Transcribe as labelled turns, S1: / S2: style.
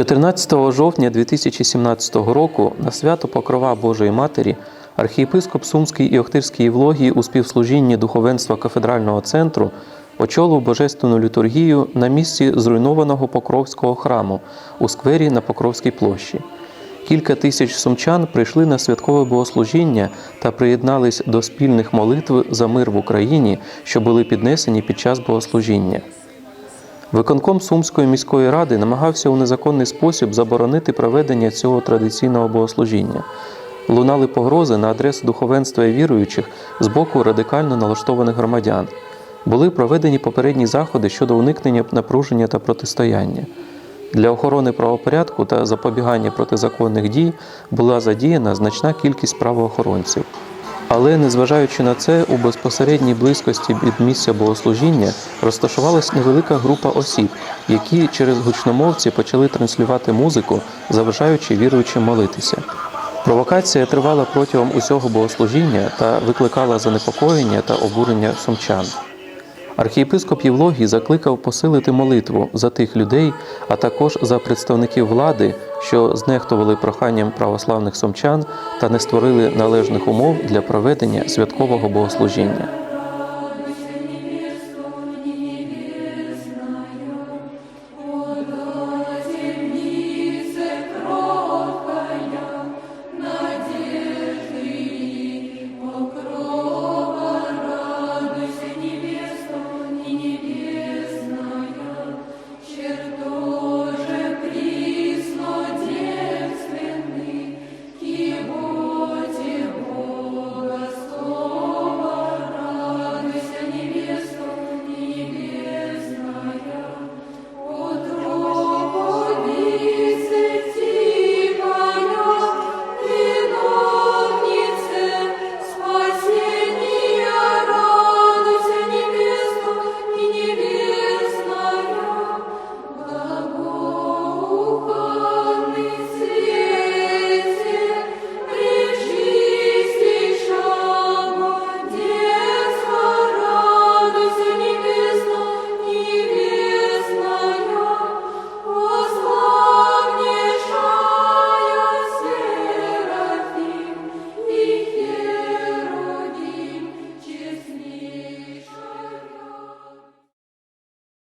S1: 14 жовтня 2017 року на свято Покрова Божої Матері архієпископ Сумський і Охтирський Євлогії у співслужінні духовенства кафедрального центру очолив божественну літургію на місці зруйнованого Покровського храму у сквері на Покровській площі. Кілька тисяч сумчан прийшли на святкове богослужіння та приєднались до спільних молитв за мир в Україні, що були піднесені під час богослужіння. Виконком Сумської міської ради намагався у незаконний спосіб заборонити проведення цього традиційного богослужіння. Лунали погрози на адресу духовенства і віруючих з боку радикально налаштованих громадян. Були проведені попередні заходи щодо уникнення напруження та протистояння. Для охорони правопорядку та запобігання протизаконних дій була задіяна значна кількість правоохоронців. Але незважаючи на це, у безпосередній близькості від місця богослужіння розташувалась невелика група осіб, які через гучномовці почали транслювати музику, заважаючи віруючим молитися. Провокація тривала протягом усього богослужіння та викликала занепокоєння та обурення сумчан. Архієпископ Євлогій закликав посилити молитву за тих людей, а також за представників влади, що знехтували проханням православних сумчан та не створили належних умов для проведення святкового богослужіння.